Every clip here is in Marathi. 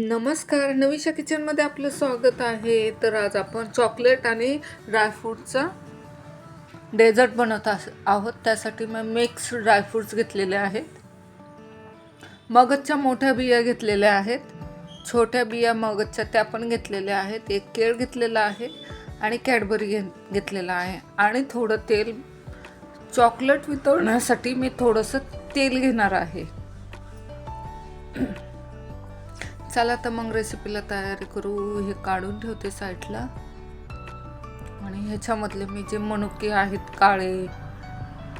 नमस्कार. नवीशा किचनमध्ये आपलं स्वागत आहे. तर आज आपण चॉकलेट आणि ड्रायफ्रूटचा डेझर्ट बनवत आहोत. त्यासाठी मी मिक्स ड्रायफ्रूट्स घेतलेले आहेत. मगजच्या मोठ्या बिया घेतलेल्या आहेत. छोट्या बिया मगजच्या त्या पण घेतलेल्या आहेत. एक केळ घेतलेला आहे आणि कॅडबरी घे घेतलेला आहे. आणि थोडं तेल चॉकलेट वितळण्यासाठी मी थोडंसं तेल घेणार आहे. चला तर मग रेसिपीला तयारी करू. हे काढून ठेवते साईडला आणि ह्याच्यामधले मी जे मनुके आहेत काळे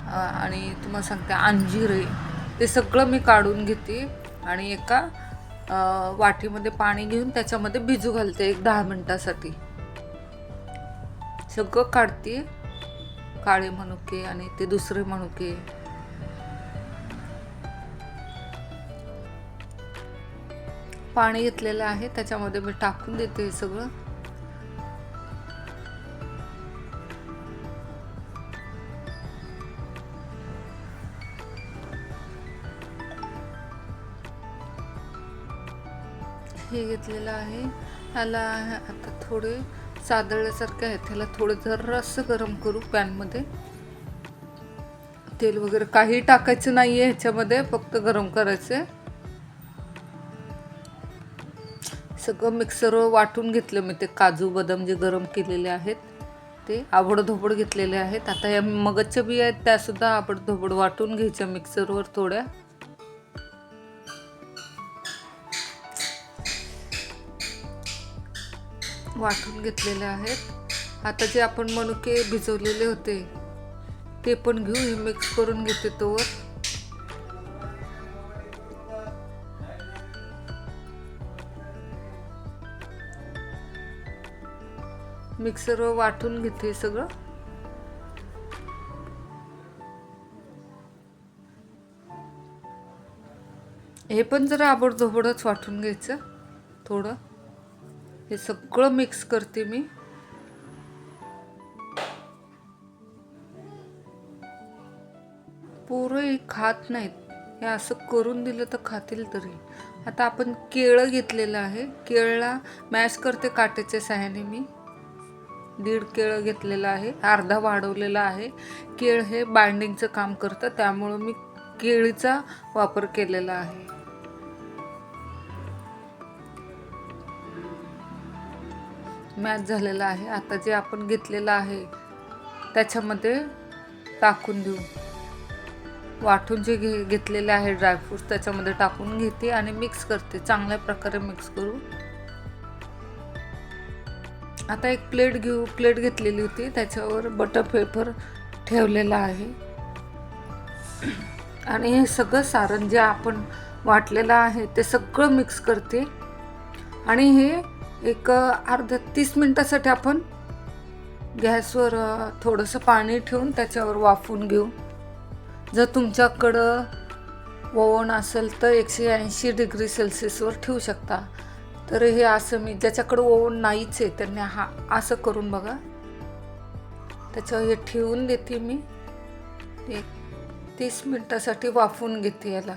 आणि तुम्हाला सांगते अंजिरे ते सगळं मी काढून घेते. आणि एका वाटीमध्ये पाणी घेऊन त्याच्यामध्ये भिजू घालते एक दहा मिनटासाठी. सगळं काढते. काळे मनुके आणि ते दुसरे मनुके. पाणी घेतलेलं आहे त्याच्यामध्ये मी टाकून देते हे सगळं. हे घेतलेलं आहे. ह्याला आता थोडे सादळल्यासारखे आहेत. ह्याला थोडं जरासं गरम करू पॅनमध्ये. तेल वगैरे काही टाकायचं नाही आहे ह्याच्यामध्ये फक्त गरम करायचं आहे सगळं मिक्सरवर वाटून घेतलं मी. ते काजू बदाम जे गरम केलेले आहेत ते आबडधोबड घेतलेले आहेत. आता या मगजच्या बिया आहेत त्यासुद्धा आबडधोबड वाटून घ्यायच्या मिक्सरवर थोड्या. वाटून घेतलेले आहेत. आता जे आपण मनुके भिजवलेले होते ते पण घेऊ हे मिक्स करून घेते तोवर. मिक्सरवर वाटून घेते सगळं. हे पण जरा आबडधोबडच वाटून घ्यायचं थोडं. हे सगळं मिक्स करते मी. पोरंही खात नाहीत. हे असं करून दिलं तर खातील तरी. आता आपण केळं घेतलेलं आहे. केळला मॅश करते काट्याच्या साह्याने मी. दीड केळं घेतलेलं आहे अर्धा वाढवलेला आहे. केळ हे बाइंडिंगचं काम करतं त्यामुळं मी केळीचा वापर केलेला आहे. मॅच झालेला आहे. आता जे आपण घेतलेलं आहे त्याच्यामध्ये टाकून देऊ. वाटून जे घे घेतलेले आहे ड्रायफ्रूट्स त्याच्यामध्ये टाकून घेते आणि मिक्स करते. चांगल्या प्रकारे मिक्स करू आता एक प्लेट घेऊ प्लेट घेतलेली होती. त्याच्यावर बटर पेपर ठेवलेला आहे. आणि हे सगळं सारण जे आपण वाटलेलं आहे ते सगळं मिक्स करते. आणि हे एक अर्ध्या तीस मिनटासाठी आपण गॅसवर थोडंसं पाणी ठेवून त्याच्यावर वाफून घेऊ. जर तुमच्याकडं ओवन असेल तर एकशे ऐंशी डिग्री सेल्सिअसवर ठेवू शकता. तर हे असं मी ज्याच्याकडं ओव्हन नाहीच आहे त्यांनी हा असं करून बघा. त्याच्यावर हे ठेवून देते मी. एक तीस मिनटासाठी वाफवून घेते याला.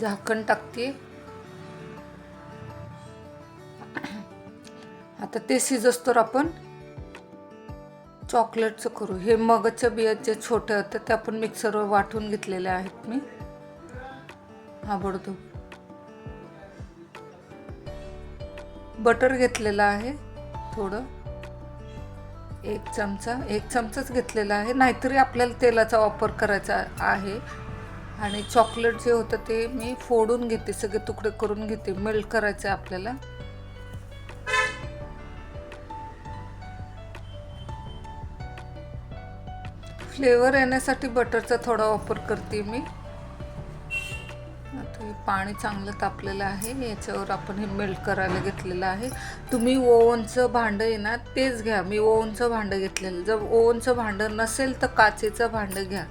झाकण टाकते. आता ते शिजस्तोर आपण चॉकलेटचं करू. हे मगच्या बिया जे छोटे होते ते आपण मिक्सरवर वाटून घेतलेले आहेत मी. आबडधोब बटर घेतलेलं आहे थोडं. एक चमचा एक चमचाच घेतलेला आहे. नाहीतरी आपल्याला तेलाचा वापर करायचा आहे. आणि चॉकलेट जे होतं ते मी फोडून घेते सगळे तुकडे करून घेते. मेल्ट करायचं आहे आपल्याला. फ्लेवर येण्यासाठी बटरचा थोडा वापर करते मी. पाणी चांगलं तापलेलं आहे याच्यावर आपण हे मेल्ट करायला घेतलेलं आहे. तुम्ही ओवनचं भांडं आहे ना तेच घ्या. मी ओवनचं भांडं घेतलेलं. जर ओवनचं भांडं नसेल तर काचेचं भांडं घ्या.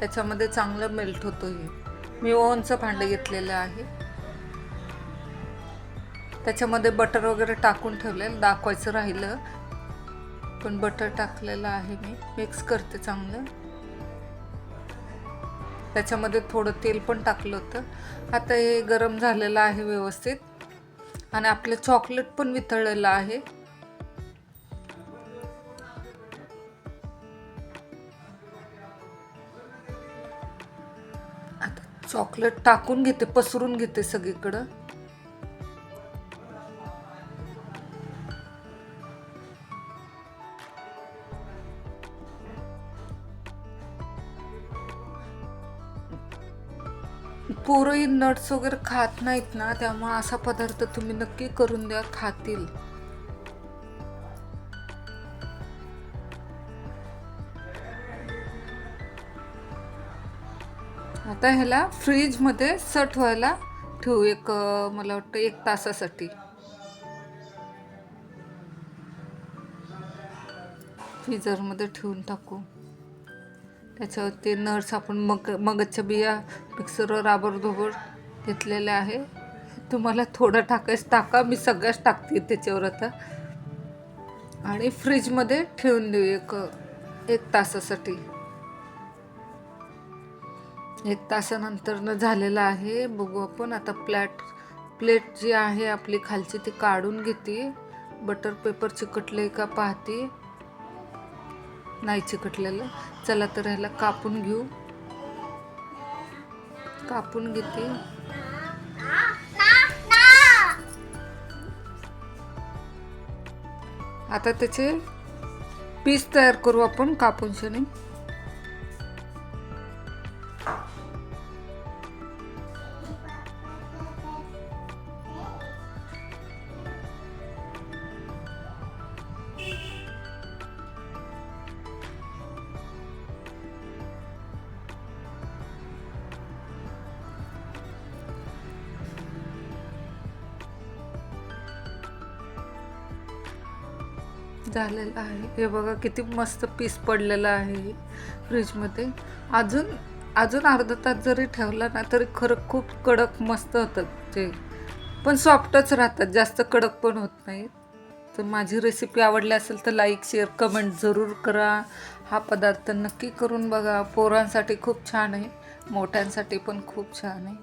त्याच्यामध्ये चांगलं मेल्ट होतं हे. मी ओवनचं भांडं घेतलेलं आहे. त्याच्यामध्ये बटर वगैरे टाकून ठेवलेलं दाखवायचं राहिलं. पण बटर टाकलेलं आहे मी. मिक्स करते चांगलं. त्याच्यामध्ये थोडं तेल पण टाकलं होतं. आता हे गरम झालेलं आहे व्यवस्थित. आणि आपलं चॉकलेट पण वितळलेलं आहे. आता चॉकलेट टाकून घेते पसरून घेते सगळीकडं. पोरंही नट्स वगैरे खात नाहीत ना त्यामुळे असा पदार्थ तुम्ही नक्की करून द्या खातील. आता ह्याला फ्रीजमध्ये सट व्हायला ठेवू एक मला वाटतं एक तासासाठी. फ्रीजरमध्ये ठेवून टाकू. त्याच्यावरती नर्स आपण मग मगजच्या बिया मिक्सरवर आबडधोबड घेतलेल्या आहे. तुम्हाला थोडं टाकायचं टाका. मी सगळ्याच टाकते त्याच्यावर आता. आणि फ्रीजमध्ये ठेवून देऊ एक एक तासासाठी. एक तासानंतर झालेलं आहे. बघू आपण आता प्लॅट प्लेट जी आहे आपली खालची ती काढून घेते. बटर पेपर चिकटले का पाहते. नाही चिकटलेलं. चला तर ह्याला कापून घेऊ. कापून घेते. आता त्याचे पीस तयार करू आपण कापून शनी झालेलं आहे. हे बघा किती मस्त पीस पडलेलं आहे फ्रीजमध्ये. अजून अजून अर्धा तास जरी ठेवला ना तरी खरं खूप कडक मस्त होतात ते. पण सॉफ्टच राहतात जास्त कडक पण होत नाहीत. तर माझी रेसिपी आवडली असेल तर लाईक शेअर कमेंट जरूर करा. हा पदार्थ नक्की करून बघा. पोरांसाठी खूप छान आहे. मोठ्यांसाठी पण खूप छान आहे.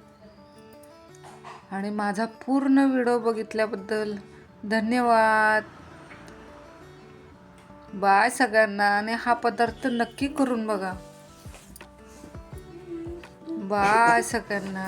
आणि माझा पूर्ण व्हिडिओ बघितल्याबद्दल धन्यवाद. बाय सगळ्यांना आणि हा पदार्थ नक्की करून बघा. बाय सगळ्यांना.